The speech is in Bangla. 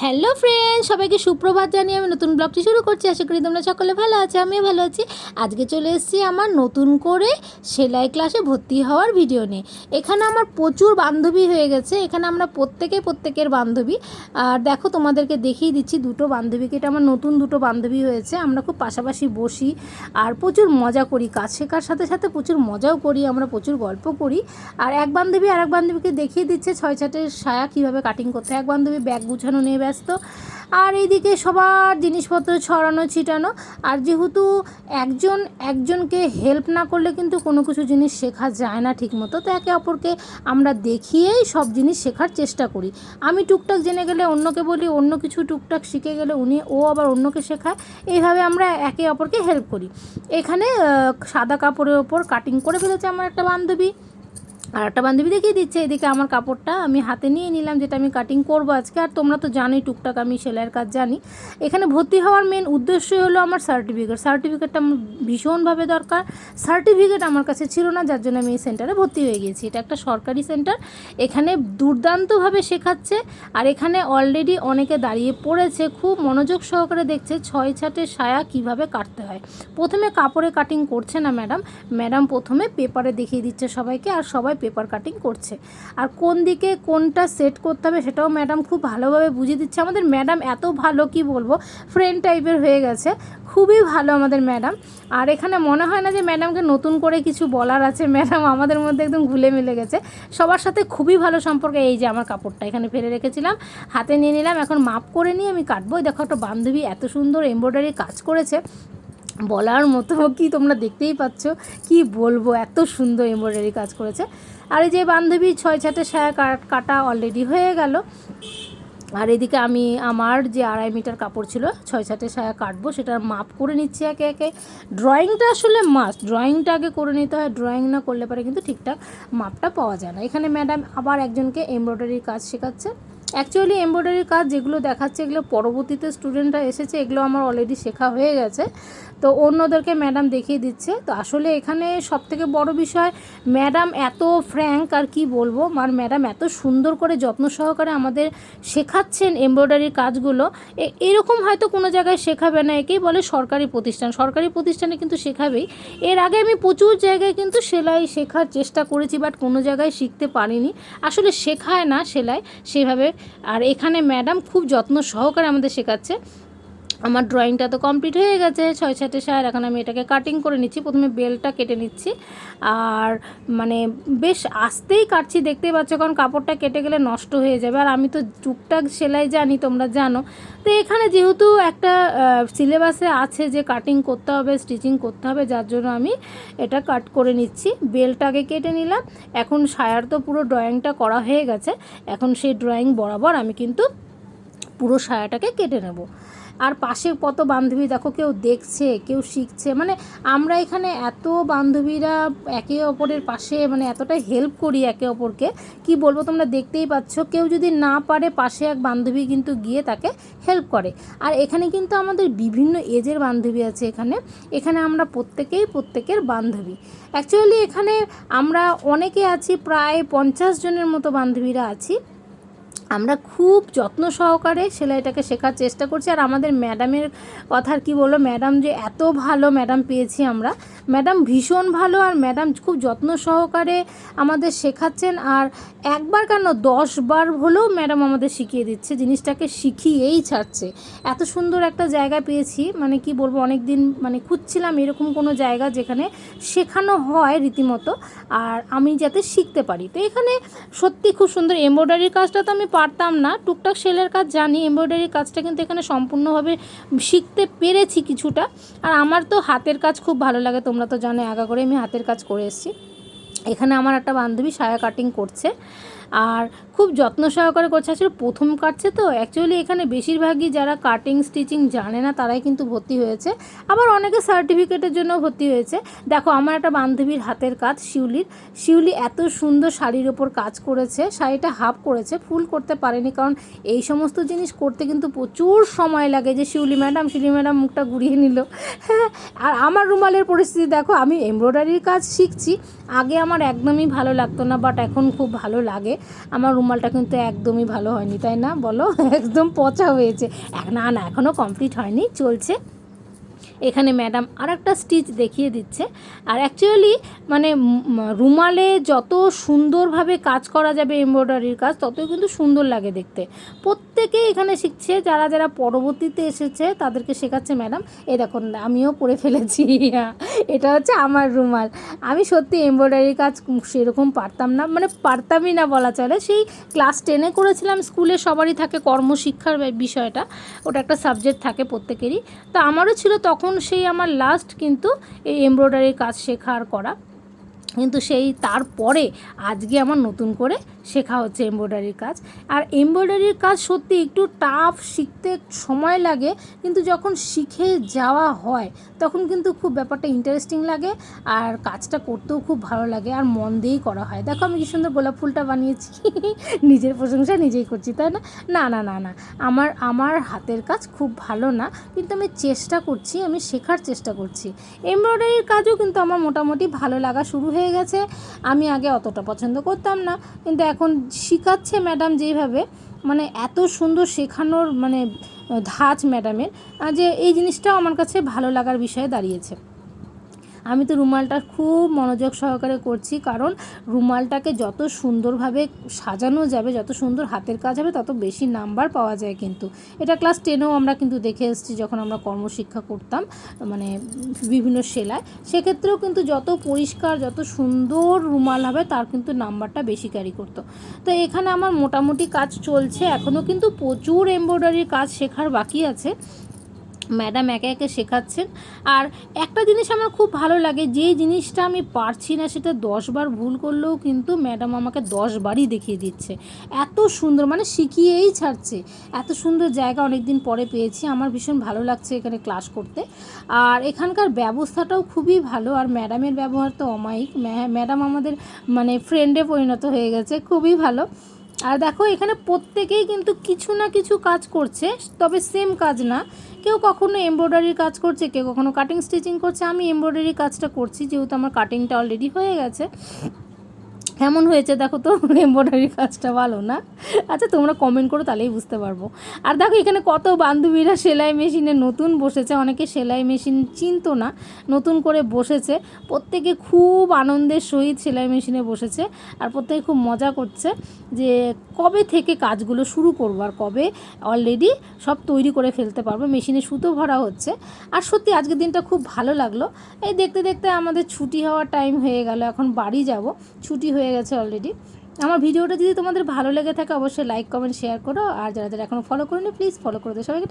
হ্যালো ফ্রেন্ড, সবাইকে সুপ্রভাত জানিয়ে আমি নতুন ব্লগটি শুরু করছি। আশা করি তোমরা সকলে ভালো আছো, আমিও ভালো আছি। আজকে চলে এসেছি আমার নতুন করে সেলাই ক্লাসে ভর্তি হওয়ার ভিডিও নিয়ে। এখানে আমার প্রচুর বান্ধবী হয়ে গেছে, এখানে আমরা প্রত্যেকে প্রত্যেকের বান্ধবী। আর দেখো, তোমাদেরকে দেখিয়ে দিচ্ছি দুটো বান্ধবীকে এটা আমার নতুন দুটো বান্ধবী হয়েছে। আমরা খুব পাশাপাশি বসি আর প্রচুর মজা করি, কাজ শেখার সাথে সাথে প্রচুর মজাও করি, আমরা প্রচুর গল্প করি। আর এক বান্ধবী আর এক বান্ধবীকে দেখিয়ে দিচ্ছে ছয় ছাটের সায়া কীভাবে কাটিং করতে এক বান্ধবী ব্যাগ গুছানো নিয়ে ব্যস্ত। আর এইদিকে সবার জিনিসপত্র ছড়ানো, ছিটানো। আর যেহেতু একজন একজনকে হেল্প না করলে কিন্তু কোনো কিছু জিনিস শেখা যায় না ঠিকমতো। তো একে অপরকে আমরা দেখিয়েই সব জিনিস শেখার চেষ্টা করি। আমি টুকটাক জেনে গেলে অন্যকে বলি, অন্য কিছু টুকটাক শিখে গেলে উনি, ও আবার অন্যকে শেখায়। এইভাবে আমরা একে অপরকে হেল্প করি। এখানে সাদা কাপড়ের ওপর কাটিং করে ফেলেছে আমার একটা বান্ধবী। আর একটা বান্ধবী দেখিয়ে দিচ্ছে, এদিকে আমার কাপড়টা আমি হাতে নিয়ে নিলাম, যেটা আমি কাটিং করব আজকে। আর তোমরা তো জানোই, টুকটাক আমি সেলাইয়ের কাজ জানি। এখানে ভর্তি হওয়ার মেন উদ্দেশ্যই হলো আমার সার্টিফিকেট সার্টিফিকেটটা আমার ভীষণভাবে দরকার। সার্টিফিকেট আমার কাছে ছিল না, যার জন্য আমি এই সেন্টারে ভর্তি হয়ে গিয়েছি। এটা একটা সরকারি সেন্টার এখানে দুর্দান্তভাবে শেখাচ্ছে। আর এখানে অলরেডি অনেকে দাঁড়িয়ে পড়েছে, খুব মনোযোগ সহকারে দেখছে ছয় ছাটের সায়া কীভাবে কাটতে হয়। প্রথমে কাপড়ে কাটিং করছে না ম্যাডাম। ম্যাডাম প্রথমে পেপারে দেখিয়ে দিচ্ছে সবাইকে, আর সবাই পেপার কাটিং করছে। আর কোন দিকে কোনটা সেট করতে হবে সেটাও ম্যাডাম খুব ভালোভাবে বুঝিয়ে দিচ্ছে। আমাদের ম্যাডাম এত ভালো, কি বলব ফ্রেন্ড টাইপের হয়ে গেছে। খুবই ভালো আমাদের ম্যাডাম আর এখানে মনে হয় না যে ম্যাডামকে নতুন করে কিছু বলার আছে। ম্যাডাম আমাদের মধ্যে একদম ঘুলে মিলে গেছে। সবার সাথে খুবই ভালো সম্পর্ক। এই যে আমার কাপড়টা এখানে ফেলে রেখেছিলাম। হাতে নিয়ে নিলাম। এখন মাপ করে নিয়ে আমি কাটবো। দেখো একটা বান্ধবী এত সুন্দর এমব্রয়ডারি কাজ করেছে। বলার মতো কি তোমরা দেখতেই পাচ্ছ। কি বলব, এত সুন্দর এমব্রয়ডারি কাজ করেছে। আর এই যে বান্ধবী ছয় ছাটে সায়া কাটা অলরেডি হয়ে গেল। আর এদিকে আমি, আমার যে আড়াই মিটার কাপড় ছিল, ছয় ছাটে সায়া কাটবো, সেটার মাপ করে নিচ্ছি একে একে। ড্রয়িংটা আসলে মাস্ট ড্রয়িংটা আগে করে নিতে হয় ড্রয়িং না করলে পারে কিন্তু ঠিকঠাক মাপটা পাওয়া যায় না। এখানে ম্যাডাম আবার একজনকে এমব্রয়ডারির কাজ শেখাচ্ছে। অ্যাকচুয়ালি এমব্রয়ডারির কাজ যেগুলো দেখাচ্ছে, এগুলো পরবর্তীতে স্টুডেন্টরা এসেছে, এগুলো আমার অলরেডি শেখা হয়ে গেছে। তো অন্যদেরকে ম্যাডাম দেখিয়ে দিচ্ছে। তো আসলে এখানে সবথেকে বড় বিষয় ম্যাডাম এত ফ্র্যাঙ্ক আর কি বলব? আর ম্যাডাম এত সুন্দর করে যত্ন সহকারে আমাদের শেখাচ্ছেন এমব্রয়ডারির কাজগুলো। এরকম হয়তো কোনো জায়গায় শেখাবে না, একেই বলে সরকারি প্রতিষ্ঠান। সরকারি প্রতিষ্ঠানে কিন্তু শেখাবেই। এর আগে আমি প্রচুর জায়গায় কিন্তু সেলাই শেখার চেষ্টা করেছি বাট কোনো জায়গায় শিখতে পারিনি। আসলে শেখায় না সেলাই, সেভাবে আর এখানে ম্যাডাম খুব যত্ন সহকারে আমাদের শেখাচ্ছে। আমার ড্রয়িংটা তো কমপ্লিট হয়ে গেছে, ছয় সাথে সার, এখন আমি এটাকে কাটিং করে নিচ্ছি। প্রথমে বেলটা কেটে নিচ্ছি। আর মানে বেশ আস্তেই কাটছি, দেখতেই পাচ্ছ, কারণ কাপড়টা কেটে গেলে নষ্ট হয়ে যাবে। আর আমি তো টুকটাক সেলাই জানি, তোমরা জানো। তো এখানে যেহেতু একটা সিলেবাসে আছে যে কাটিং করতে হবে স্টিচিং করতে হবে, যার জন্য আমি এটা কাট করে নিচ্ছি। বেলটাকে কেটে নিলাম। এখন সায়ার তো পুরো ড্রয়িংটা করা হয়ে গেছে। এখন সেই ড্রয়িং বরাবর আমি কিন্তু পুরো সায়াটাকে কেটে নেব। আর পাশে কত বান্ধবী দেখো, কেউ দেখছে, কেউ শিখছে। মানে আমরা এখানে এত বান্ধবীরা একে অপরের পাশে মানে এতটা হেল্প করি একে অপরকে। কি বলব, তোমরা দেখতেই পাচ্ছ, কেউ যদি না পারে পাশে এক বান্ধবী কিন্তু গিয়ে তাকে হেল্প করে। আর এখানে কিন্তু আমাদের বিভিন্ন এজের বান্ধবী আছে এখানে। এখানে আমরা প্রত্যেকেই প্রত্যেকের বান্ধবী। অ্যাকচুয়ালি এখানে আমরা অনেকে আছি, প্রায় পঞ্চাশ জনের মতো বান্ধবীরা আছি। আমরা খুব যত্ন সহকারে সেলাইটাকে শেখার চেষ্টা করছি। আর আমাদের ম্যাডামের কথার কি বলল ম্যাডাম যে এত ভালো ম্যাডাম পেয়েছি আমরা। ম্যাডাম ভীষণ ভালো আর ম্যাডাম খুব যত্ন সহকারে আমাদের শেখাচ্ছেন। আর একবার কেন দশ বার হলেও ম্যাডাম আমাদের শিখিয়ে দিচ্ছে, জিনিসটাকে শিখিয়েই ছাড়ছে। এত সুন্দর একটা জায়গা পেয়েছি মানে কি বলব অনেক দিন মানে খুঁজছিলাম এরকম কোনো জায়গা যেখানে শেখানো হয় রীতিমতো, আর আমি যাতে শিখতে পারি। তো এখানে সত্যি খুব সুন্দর এমব্রয়ডারির কাজটা তো আমি পারতাম না। টুকটাক সেলের কাজ জানি, এমব্রয়ডারির কাজটা কিন্তু এখানে সম্পূর্ণভাবে শিখতে পেরেছি কিছুটা। আর আমার তো হাতের কাজ খুব ভালো লাগে, তোমরা তো জানো আগা করে আমি হাতের কাজ করে এসেছি। এখানে আমার একটা বান্ধবী সায়া কাটিং করছে। আর খুব যত্ন সহকারে করছে। আসলে প্রথম কাটছে তো। অ্যাকচুয়ালি এখানে বেশিরভাগই যারা কাটিং স্টিচিং জানে না, তারাই কিন্তু ভর্তি হয়েছে। আবার অনেকে সার্টিফিকেটের জন্য ভর্তি হয়েছে। দেখো, আমার একটা বান্ধবীর হাতের কাজ, শিউলির। শিউলি এত সুন্দর শাড়ির ওপর কাজ করেছে, শাড়িটা হাফ করেছে ফুল করতে পারেনি। কারণ এই সমস্ত জিনিস করতে কিন্তু প্রচুর সময় লাগে যে শিউলি ম্যাডাম শিউলি ম্যাডাম মুখটা ঘুরিয়ে নিল। হ্যাঁ আর আমার রুমালের পরিস্থিতি দেখো, আমি এমব্রয়ডারির কাজ শিখছি। আগে আমার একদমই ভালো লাগতো না বাট এখন খুব ভালো লাগে লাগে। আমার রুমালটা কিন্তু একদমই ভালো হয়নি, তাই না? বলো, একদম পচা হয়েছে। না না এখনও কমপ্লিট হয়নি, চলছে। এখানে ম্যাডাম আর একটা স্টিচ দেখিয়ে দিচ্ছে। আর অ্যাকচুয়ালি মানে রুমালে যত সুন্দরভাবে কাজ করা যাবে এমব্রয়ডারির কাজ, ততই কিন্তু সুন্দর লাগে দেখতে। প্রত্যেকে এখানে শিখছে, যারা যারা পরবর্তীতে এসেছে তাদেরকে শেখাচ্ছে, ম্যাডাম, এই দেখুন, আমিও পরে ফেলেছি। এটা হচ্ছে আমার রুমাল। আমি সত্যি এমব্রয়ডারির কাজ সেরকম পারতাম না মানে পারতামই না বলা চলে। সেই ক্লাস টেনে করেছিলাম, স্কুলে সবারই থাকে কর্মশিক্ষার বিষয়টা, ওটা একটা সাবজেক্ট থাকে প্রত্যেকেরই। তো আমারও ছিল তখন সেই আমার লাস্ট কিন্তু এই এমব্রয়ডারির কাজ শেখা আর করা। কিন্তু সেই তারপরে আজকে আমার নতুন করে শেখা হচ্ছে এমব্রয়ডারির কাজ। আর এমব্রয়ডারির কাজ সত্যি একটু টাফ শিখতে সময় লাগে, কিন্তু যখন শিখে যাওয়া হয়, তখন কিন্তু খুব ব্যাপারটা ইন্টারেস্টিং লাগে, আর কাজটা করতেও খুব ভালো লাগে, আর মন দিয়েই করা হয়। দেখো আমি কি সুন্দর গোলাপ ফুলটা বানিয়েছি, নিজের প্রশংসা নিজেই করছি, তাই না? না না না না, আমার আমার হাতের কাজ খুব ভালো না, কিন্তু আমি চেষ্টা করছি, আমি শেখার চেষ্টা করছি। এমব্রয়ডারির কাজও কিন্তু আমার মোটামুটি ভালো লাগা শুরু হয়ে গেছে। আমি আগে অতটা পছন্দ করতাম না। কিন্তু এখন শিখাচ্ছে ম্যাডাম যেভাবে। মানে এত সুন্দর শেখানোর মানে ধাঁচ ম্যাডামের। যে এই জিনিসটাও আমার কাছে ভালো লাগার বিষয়ে দাঁড়িয়েছে। আমি তো রুমালটা খুব মনোযোগ সহকারে করছি, কারণ রুমালটাকে যত সুন্দরভাবে সাজানো যাবে, যত সুন্দর হাতের কাজ হবে, তত বেশি নাম্বার পাওয়া যায় কিন্তু। এটা ক্লাস টেনেও আমরা কিন্তু দেখে এসেছি যখন আমরা কর্মশিক্ষা করতাম মানে বিভিন্ন সেলাই সেক্ষেত্রেও কিন্তু যত পরিষ্কার, যত সুন্দর রুমাল হবে, তার কিন্তু নাম্বারটা বেশি ক্যারি করতো। তো এখানে আমার মোটামুটি কাজ চলছে এখনও কিন্তু প্রচুর এমব্রয়ডারির কাজ শেখার বাকি আছে। ম্যাডাম একে একে শেখাচ্ছেন। আর একটা জিনিস আমার খুব ভালো লাগে যে জিনিসটা আমি পারছি না সেটা দশবার ভুল করলেও কিন্তু ম্যাডাম আমাকে দশবারই দেখিয়ে দিচ্ছে। এত সুন্দর মানে শিখিয়েই ছাড়ছে। এত সুন্দর জায়গা অনেক দিন পরে পেয়েছি, আমার ভীষণ ভালো লাগছে এখানে ক্লাস করতে। আর এখানকার ব্যবস্থাটাও খুবই ভালো, আর ম্যাডামের ব্যবহার তো অমায়িক। ম্যাডাম আমাদের মানে ফ্রেন্ডে পরিণত হয়ে গেছে, খুবই ভালো। আর দেখো, এখানে প্রত্যেকেই কিন্তু কিছু না কিছু কাজ করছে, তবে সেম কাজ না। কেউ কখনো এমব্রয়ডারির কাজ করছে, কেউ কখনো কাটিং স্টিচিং করছে। আমি এমব্রয়ডারির কাজটা করছি, যেহেতু আমার কাটিংটা অলরেডি হয়ে গেছে। কেমন হয়েছে দেখো তো? এমব্রয়ডারি কাজটা ভালো না? আচ্ছা তোমরা কমেন্ট করো, তাহলেই বুঝতে পারব। আর দেখো, এখানে কত বান্ধবীরা সেলাই মেশিনে নতুন বসেছে। অনেকে সেলাই মেশিন চিনতো না, নতুন করে বসেছে। প্রত্যেকে খুব আনন্দের সহিত সেলাই মেশিনে বসেছে আর প্রত্যেকে খুব মজা করছে যে কবে থেকে কাজগুলো শুরু করব আর কবে অলরেডি সব তৈরি করে ফেলতে পারব। মেশিনে সুতো ভরা হচ্ছে। আর সত্যি আজকের দিনটা খুব ভালো লাগল। এই দেখতে দেখতে আমাদের ছুটি হওয়ার টাইম হয়ে গেল। এখন বাড়ি যাব। ছুটি হয়ে গেছে অলরেডি আমার ভিডিওটা যদি তোমাদের ভালো লেগে থাকে, অবশ্যই লাইক কমেন্ট শেয়ার করো। আর যারা যারা এখনও ফলো করেনি প্লিজ ফলো করে দেবে সবাইকে